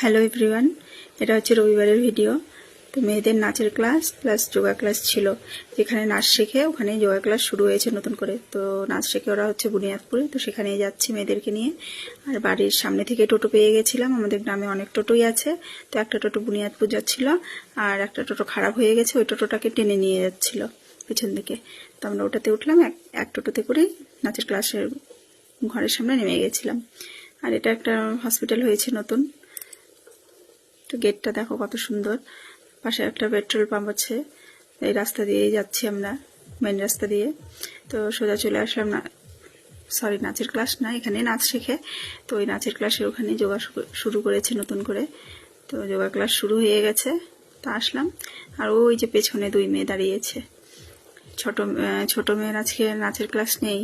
Hello everyone এটা হচ্ছে রবিবারের ভিডিও তো মেয়েদের নাচের ক্লাস প্লাস যোগা ক্লাস ছিল। যেখানে নাচ শেখে, ওখানে যোগা ক্লাস শুরু হয়েছে নতুন করে। তো নাচ শেখে ওরা হচ্ছে বুনিয়াদপুরে, তো সেখানে যাচ্ছি মেয়েদেরকে নিয়ে। আর বাড়ির সামনে থেকে টোটো পেয়ে গেছিলাম, আমাদের গ্রামে অনেক টোটোই আছে। তো একটা টোটো বুনিয়াদপুর যাচ্ছিল, আর একটা টোটো খারাপ হয়ে গেছে, ওই টোটোটাকে টেনে নিয়ে যাচ্ছিল পিছন দিকে। তো আমরা ওটাতে উঠলাম, এক এক টোটোতে করেই নাচের ক্লাসের ঘরের সামনে নেমে গেছিলাম। আর এটা একটা হসপিটাল হয়েছে নতুন। তো গেটটা দেখো কত সুন্দর। পাশে একটা পেট্রোল পাম্প আছে। এই রাস্তা দিয়েই যাচ্ছি আমরা মেন রাস্তা দিয়ে। তো সোজা চলে আসলাম না সরি নাচের ক্লাস না এখানে নাচ শেখে। তো ওই নাচের ক্লাসের ওখানে যোগা শুরু করেছে নতুন করে। তো যোগা ক্লাস শুরু হয়ে গেছে, তা আসলাম। আর ওই যে পেছনে দুই মেয়ে দাঁড়িয়েছে। ছোট ছোট মেয়ের আজকে নাচের ক্লাস নেই।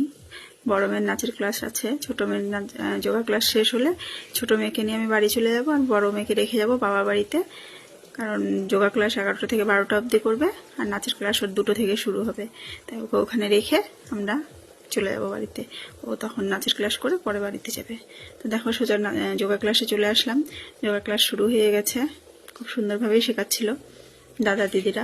বড় মেয়ের নাচের ক্লাস আছে। ছোট মেয়ের নাচ যোগা ক্লাস শেষ হলে ছোট মেয়েকে নিয়ে আমি বাড়ি চলে যাব আর বড় মেয়েকে রেখে যাব বাবা বাড়িতে। কারণ যোগা ক্লাস এগারোটা থেকে বারোটা অবধি করবে আর নাচের ক্লাস ওর দুটো থেকে শুরু হবে। তাই ওকে ওখানে রেখে আমরা চলে যাব বাড়িতে। ও তখন নাচের ক্লাস করে পরে বাড়িতে যাবে। তো দেখো সোজা যোগা ক্লাসে চলে আসলাম। যোগা ক্লাস শুরু হয়ে গেছে। খুব সুন্দরভাবেই শেখাচ্ছিল দাদা, দিদিরা।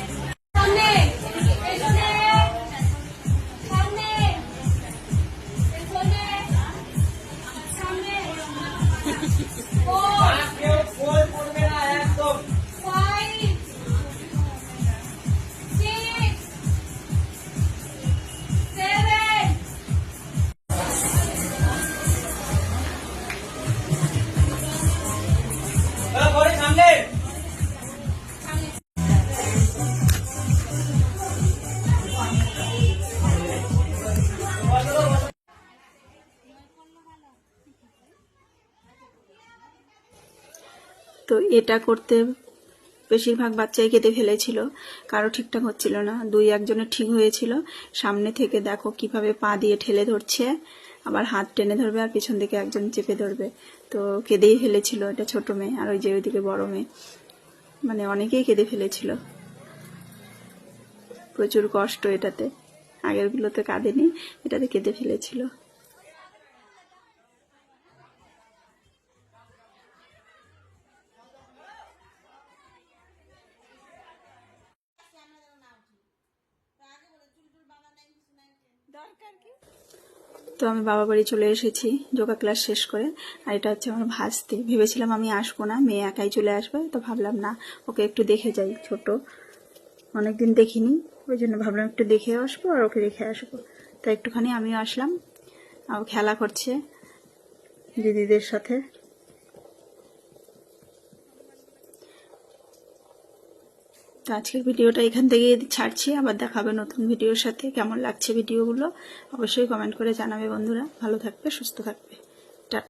তো এটা করতে বেশিরভাগ বাচ্চাই কেটে ফেলেছিল। কারও ঠিকঠাক হচ্ছিল না। দুই একজনের ঠিক হয়েছিল। সামনে থেকে দেখো কীভাবে পা দিয়ে ঠেলে ধরছে। আবার হাত টেনে ধরবে আর পিছন দিকে একজন চেপে ধরবে। তো কেঁদেই ফেলেছিল এটা ছোট মেয়ে আর ওই যে ওইদিকে বড় মেয়ে। মানে অনেকেই কেঁদে ফেলেছিল। প্রচুর কষ্ট এটাতে। আগেরগুলোতে কাঁদেনি, এটাতে কেঁদে ফেলেছিল। তো আমি বাবা বাড়ি চলে এসেছি, যোগা ক্লাস শেষ করে। আর এটা হচ্ছে আমার ভাসতে। ভেবেছিলাম আমি আসব না, মেয়ে একাই চলে আসবে, তো ভাবলাম না, ওকে একটু দেখে যাই, ছোট। অনেকদিন দেখিনি, ওই জন্য ভাবলাম একটু দেখে আসব আর ওকে দেখে আসব। তো একটুখানি আমিও আসলাম আর খেলা করছে, দিদিদের সাথে। আজকের ভিডিওটা এখান থেকে ছাড়ছি। আবার দেখাবে নতুন ভিডিওর সাথে। কেমন লাগছে ভিডিওগুলো? অবশ্যই কমেন্ট করে জানাবে বন্ধুরা। ভালো থাকবে, সুস্থ থাকবে।